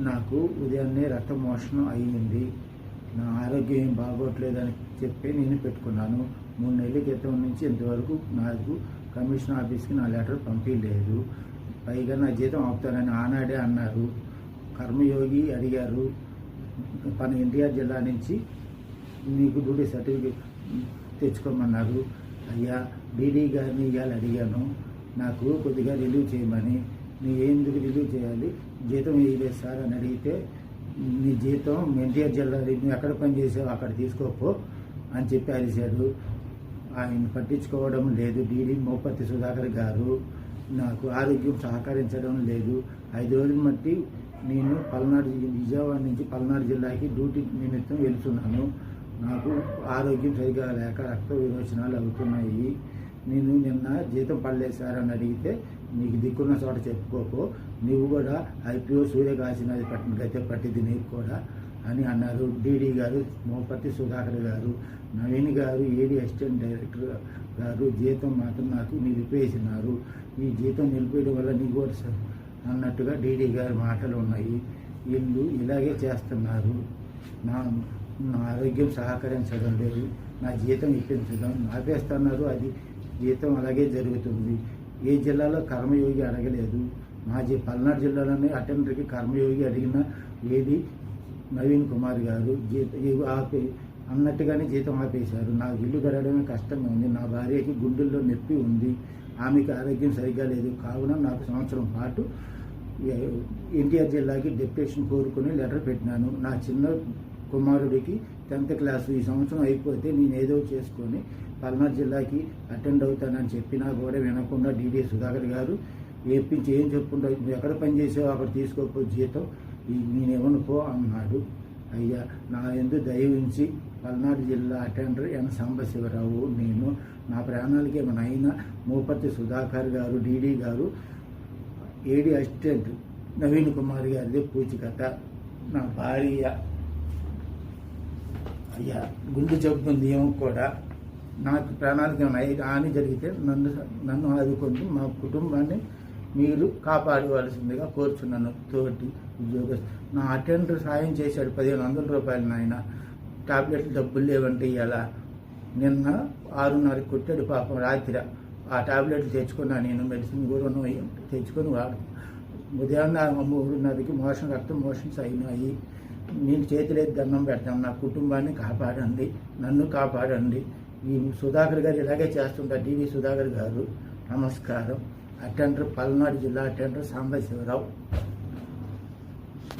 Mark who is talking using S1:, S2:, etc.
S1: నాకు ఉదయాన్నే రక్తమోషణం అయ్యింది. నా ఆరోగ్యం ఏం బాగోట్లేదని చెప్పి నేను పెట్టుకున్నాను. మూడు నెలల క్రితం నుంచి ఇంతవరకు నాకు కమిషన్ ఆఫీస్కి నా లెటర్ పంపించలేదు పైగా నా జీతం ఆపుతానని ఆనాడే అన్నారు. కర్మయోగి అడిగారు మన ఎన్టీఆర్ జిల్లా నుంచి మీకు డ్యూటీ సర్టిఫికేట్ తెచ్చుకోమన్నారు. అయ్యా డీడీ గారిని ఇవాళ అడిగాను. నాకు కొద్దిగా రిలీవ్ చేయమని. నువ్వు ఎందుకు రిలీవ్ చేయాలి? జీతం వేయలేదు సార్ అని అడిగితే నీ జీతం ఎన్టీఆర్ జిల్లా నువ్వు ఎక్కడ పని చేసావు అక్కడ తీసుకోపో అని చెప్పి అరిశాడు. ఆయన పట్టించుకోవడం లేదు. డీడీ మోపతి సుధాకర్ గారు నాకు ఆరోగ్యం సహకరించడం లేదు. ఐదు రోజులు మట్టి నేను పల్నాడు విజయవాడ నుంచి పల్నాడు జిల్లాకి డ్యూటీ నిమిత్తం వెళ్తున్నాను. నాకు ఆరోగ్యం సరిగా లేక రక్త విరోచనాలు అవుతున్నాయి. నేను నిన్న జీతం పడలేదు సార్ అని అడిగితే నీకు దిక్కున్న చోట చెప్పుకోకు. నువ్వు కూడా ఐపీఓ సూర్యకాశినాథ్ నది గతే పట్టింది నీకు కూడా అని అన్నారు డీడీ గారు మోపతి సుధాకర్ గారు నవీన్ గారు ఏడీ అసిస్టెంట్ డైరెక్టర్ గారు. జీతం మాత్రం నాకు నిలిపేసినారు ఈ జీతం నిలిపేయడం వల్ల నీకు కూడా అన్నట్టుగా డీడీ గారి మాటలు ఉన్నాయి. వీళ్ళు ఇలాగే చేస్తున్నారు. నా నా ఆరోగ్యం సహకరించడం లేదు నా జీతం ఇప్పించడం ఆపేస్తున్నారు. అది జీతం అలాగే జరుగుతుంది. ఏ జిల్లాలో కర్మయోగి అడగలేదు. మా పల్నాడు జిల్లాలోనే అటెండర్కి కర్మయోగి అడిగిన ఏది? నవీన్ కుమార్ గారు జీత ఆపే అన్నట్టుగానే జీతం ఆపేశారు. నాకు ఇల్లు గడవడమే కష్టంగా ఉంది. నా భార్యకి గుండెల్లో నొప్పి ఉంది. ఆమెకి ఆరోగ్యం సరిగ్గా లేదు. కావున నాకు సంవత్సరం పాటు ఎన్టీఆర్ జిల్లాకి డెప్యుటేషన్ కోరుకుని లెటర్ పెట్టినాను. నా చిన్న కుమారుడికి టెన్త్ క్లాస్ ఈ సంవత్సరం అయిపోతే నేను ఏదో చేసుకొని పల్నాడు జిల్లాకి అటెండ్ అవుతానని చెప్పినా కూడా వినకుండా డీడీ సుధాకర్ గారు ఏపించి ఏం చెప్పుకుంటా నువ్వు ఎక్కడ పనిచేసావు అక్కడ తీసుకోకపో జీతం. ఈ నేనేమను పో అన్నాడు. అయ్యా నా ఎందు దయవించి పల్నాడు జిల్లా అటెండర్ ఎన్. సాంబశివరావు నేను నా ప్రాణాలకి మన అయినా మూపర్తి సుధాకర్ గారు డీడీ గారు ఏడీ అసిస్టెంట్ నవీన్ కుమార్ గారిది పూచికథ నా భార్య అయ్యా గుండు జబ్బు ఉంది ఏమో కూడా నాకు ప్రాణానికి ఏమైనా హాని జరిగితే నన్ను నన్ను ఆదుకొని మా కుటుంబాన్ని మీరు కాపాడవలసిందిగా కోరుచున్నాను. తోటి ఉద్యోగ నా అటెండర్ సాయం చేశాడు పదిహేను వందల రూపాయలు నాయన. టాబ్లెట్లు డబ్బులు లేవంటే ఇలా నిన్న ఆరున్నరకు కొట్టాడు పాపం రాత్రి. ఆ టాబ్లెట్లు తెచ్చుకున్నా నేను మెడిసిన్ కూడా ఉన్నాయి. తెచ్చుకొని వాడు. ఉదయాన్నే మూడున్నరకి మోషన్ రక్తం మోషన్స్ అయినాయి నేను చేతులెత్తి దండం పెడతాను నా కుటుంబాన్ని కాపాడండి. నన్ను కాపాడండి. ఈ సుధాకర్ గారు ఇలాగే చేస్తుంటారు. డివి సుధాకర్ గారు. నమస్కారం. అటెండర్ పల్నాడు జిల్లా అటెండర్ సాంబశివరావు.